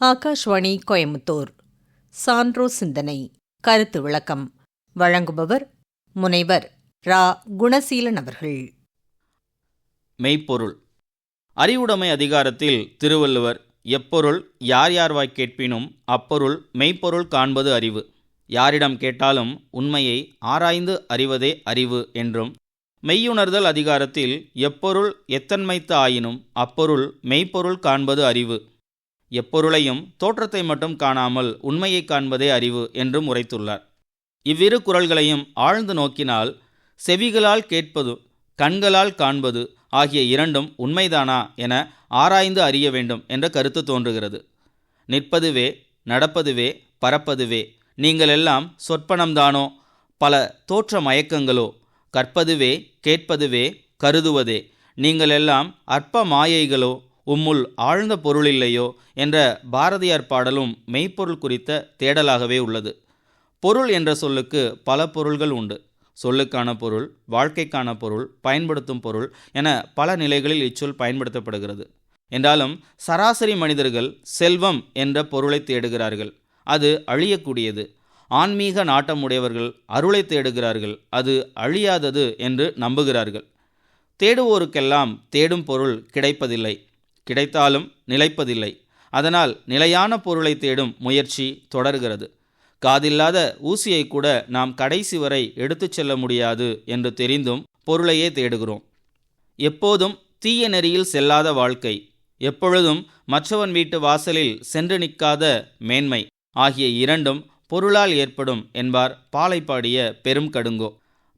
ஆகாஷ்வாணி கோயமுத்தூர் சான்றோ சிந்தனை கருத்து விளக்கம். வழங்குபவர் முனைவர் ரா. குணசீலன் அவர்கள். மெய்ப்பொருள். அறிவுடைமை அதிகாரத்தில் திருவள்ளுவர் எப்பொருள் யார் யார்வாய் கேட்பினும் அப்பொருள் மெய்ப்பொருள் காண்பது அறிவு. யாரிடம் கேட்டாலும் உண்மையை ஆராய்ந்து அறிவதே அறிவு என்றும் மெய்யுணர்தல் அதிகாரத்தில் எப்பொருள் எத்தன்மைத்து ஆயினும் அப்பொருள் மெய்ப்பொருள் காண்பது அறிவு எப்பொருளையும் தோற்றத்தை மட்டும் காணாமல் உண்மையை காண்பதே அறிவு என்றும் உரைத்துள்ளார். இவ்விரு குரல்களையும் ஆழ்ந்து நோக்கினால் செவிகளால் கேட்பது கண்களால் காண்பது ஆகிய இரண்டும் உண்மைதானா என ஆராய்ந்து அறிய வேண்டும் என்ற கருத்து தோன்றுகிறது. நிற்பதுவே நடப்பதுவே பறப்பதுவே நீங்கள் எல்லாம் சொற்பனம்தானோ? பல தோற்ற மயக்கங்களோ? கற்பதுவே கேட்பதுவே கருதுவதே நீங்கள் எல்லாம் அற்ப மாயைகளோ? உம்முள் ஆழ்ந்த பொருளில்லையோ என்ற பாரதியார் பாடலும் மெய்ப்பொருள் குறித்த தேடலாகவே உள்ளது. பொருள் என்ற சொல்லுக்கு பல பொருள்கள் உண்டு. சொல்லுக்கான பொருள் வாழ்க்கைக்கான பொருள் பயன்படுத்தும் பொருள் என பல நிலைகளில் இச்சொல் பயன்படுத்தப்படுகிறது. என்றாலும் சராசரி மனிதர்கள் செல்வம் என்ற பொருளை தேடுகிறார்கள். அது அழியக்கூடியது. ஆன்மீக நாட்டமுடையவர்கள் அருளை தேடுகிறார்கள். அது அழியாதது என்று நம்புகிறார்கள். தேடுவோருக்கெல்லாம் தேடும் பொருள் கிடைப்பதில்லை. கிடைத்தாலும் நிலைப்பதில்லை. அதனால் நிலையான பொருளை தேடும் முயற்சி தொடர்கிறது. காதில்லாத ஊசியை கூட நாம் கடைசி வரை எடுத்துச் செல்ல முடியாது என்று தெரிந்தும் பொருளையே தேடுகிறோம். எப்போதும் தீய நெறியில் செல்லாத வாழ்க்கை எப்பொழுதும் மற்றவன் வீட்டு வாசலில் சென்று நிற்காத மேன்மை ஆகிய இரண்டும் பொருளால் ஏற்படும் என்பார் பாலை பாடிய பெரும் கடுங்கோ.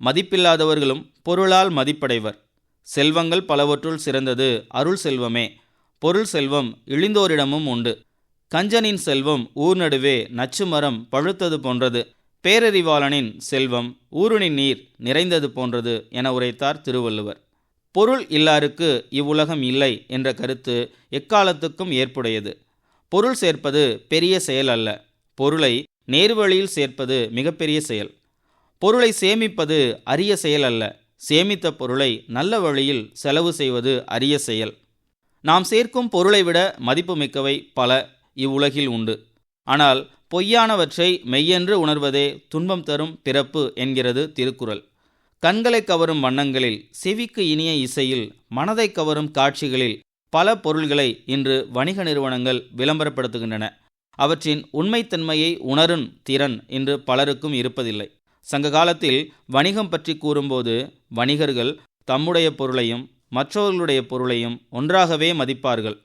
மதிப்பில்லாதவர்களும் பொருளால் மதிப்படைவர். செல்வங்கள் பலவற்றுள் சிறந்தது அருள் செல்வமே. பொருள் செல்வம் இழிந்தோரிடமும் உண்டு. கஞ்சனின் செல்வம் ஊர் நடுவே நச்சு மரம் பழுத்தது போன்றது. பேரறிவாளனின் செல்வம் ஊருணின் நீர் நிறைந்தது போன்றது என உரைத்தார் திருவள்ளுவர். பொருள் இல்லாருக்கு இவ்வுலகம் இல்லை என்ற கருத்து எக்காலத்துக்கும் ஏற்புடையது. பொருள் சேர்ப்பது பெரிய செயல் அல்ல. பொருளை நேர்வழியில் சேர்ப்பது மிகப்பெரிய செயல். பொருளை சேமிப்பது அரிய செயல் அல்ல. சேமித்த பொருளை நல்ல வழியில் செலவு செய்வது அரிய செயல். நாம் சேர்க்கும் பொருளை விட மதிப்புமிக்கவை பல இவ்வுலகில் உண்டு. ஆனால் பொய்யானவற்றை மெய்யென்று உணர்வதே துன்பம் தரும் பிறப்பு என்கிறது திருக்குறள். கண்களை கவரும் வண்ணங்களில் செவிக்கு இனிய இசையில் மனதை கவரும் காட்சிகளில் பல பொருள்களை இன்று வணிக நிறுவனங்கள் விளம்பரப்படுத்துகின்றன. அவற்றின் உண்மைத்தன்மையை உணரும் திறன் இன்று பலருக்கும் இருப்பதில்லை. சங்க காலத்தில் வணிகம் பற்றி கூறும்போது வணிகர்கள் தம்முடைய பொருளையும் மற்றவர்களுடைய பொருளையும் ஒன்றாகவே மதிப்பார்கள்.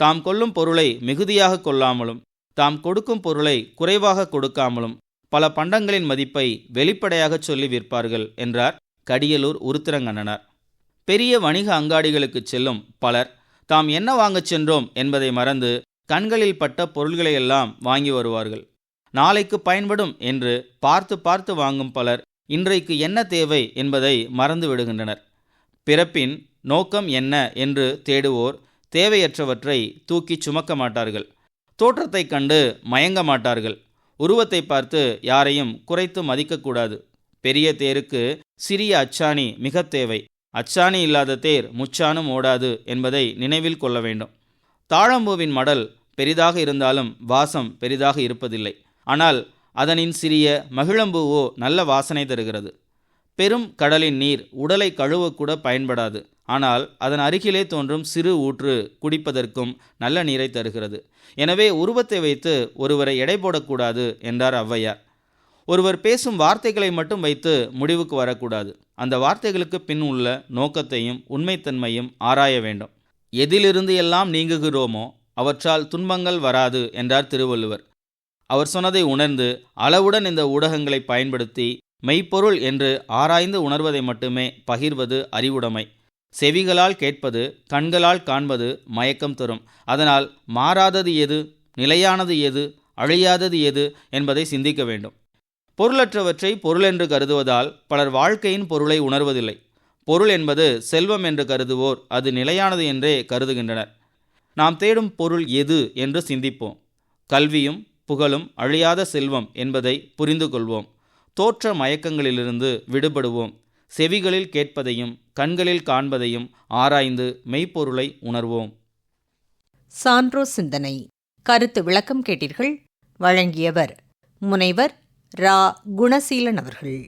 தாம் கொள்ளும் பொருளை மிகுதியாக கொள்ளாமலும் தாம் கொடுக்கும் பொருளை குறைவாக கொடுக்காமலும் பல பண்டங்களின் மதிப்பை வெளிப்படையாகச் சொல்லி விற்பார்கள் என்றார் கடியலூர் உருத்திரங்கண்ணனார். பெரிய வணிக அங்காடிகளுக்கு செல்லும் பலர் தாம் என்ன வாங்கச் சென்றோம்? என்பதை மறந்து கண்களில் பட்ட பொருள்களையெல்லாம் வாங்கி வருவார்கள். நாளைக்கு பயன்படும் என்று பார்த்து பார்த்து வாங்கும் பலர் இன்றைக்கு என்ன தேவை? என்பதை மறந்து விடுகின்றனர். பிறப்பின் நோக்கம் என்ன என்று தேடுவோர் தேவையற்றவற்றை தூக்கி சுமக்க மாட்டார்கள். தோற்றத்தை கண்டு மயங்க மாட்டார்கள். உருவத்தை பார்த்து யாரையும் குறைத்து மதிக்கக்கூடாது பெரிய தேருக்கு சிறிய அச்சாணி மிக தேவை. அச்சாணி இல்லாத தேர் முச்சானும் ஓடாது என்பதை நினைவில் கொள்ள வேண்டும். தாழம்பூவின் மடல் பெரிதாக இருந்தாலும் வாசம் பெரிதாக இருப்பதில்லை. ஆனால் அதனின் சிறிய மகிழம்பூவோ நல்ல வாசனை தருகிறது. பெரும் கடலின் நீர் உடலை கழுவக்கூட பயன்படாது. ஆனால் அதன் அருகிலே தோன்றும் சிறு ஊற்று குடிப்பதற்கும் நல்ல நீரை தருகிறது. எனவே உருவத்தை வைத்து ஒருவரை எடை போடக்கூடாது என்றார் ஔவையார். ஒருவர் பேசும் வார்த்தைகளை மட்டும் வைத்து முடிவுக்கு வரக்கூடாது. அந்த வார்த்தைகளுக்கு பின் உள்ள நோக்கத்தையும் உண்மைத்தன்மையும் ஆராய வேண்டும். எதிலிருந்து எல்லாம் நீங்குகிறோமோ அவற்றால் துன்பங்கள் வராது என்றார் திருவள்ளுவர். அவர் சொன்னதை உணர்ந்து அளவுடன் இந்த ஊடகங்களை பயன்படுத்தி மெய்ப்பொருள் என்று ஆராய்ந்து உணர்வதை மட்டுமே பகிர்வது அறிவுடைமை. செவிகளால் கேட்பது கண்களால் காண்பது மயக்கம் தரும். அதனால் மாறாதது எது நிலையானது எது அழியாதது எது என்பதை சிந்திக்க வேண்டும். பொருளற்றவற்றை பொருள் என்று கருதுவதால் பலர் வாழ்க்கையின் பொருளை உணர்வதில்லை. பொருள் என்பது செல்வம் என்று கருதுவோர் அது நிலையானது என்றே கருதுகின்றனர். நாம் தேடும் பொருள் எது என்று சிந்திப்போம். கல்வியும் புகழும் அழியாத செல்வம் என்பதை புரிந்து கொள்வோம். தோற்ற மயக்கங்களிலிருந்து விடுபடுவோம். செவிகளில் கேட்பதையும் கண்களில் காண்பதையும் ஆராய்ந்து மெய்ப்பொருளை உணர்வோம். சான்றோ சிந்தனை. கருத்து விளக்கம் கேட்டீர்கள்? வழங்கியவர் முனைவர் ரா. குணசீலன் அவர்கள்.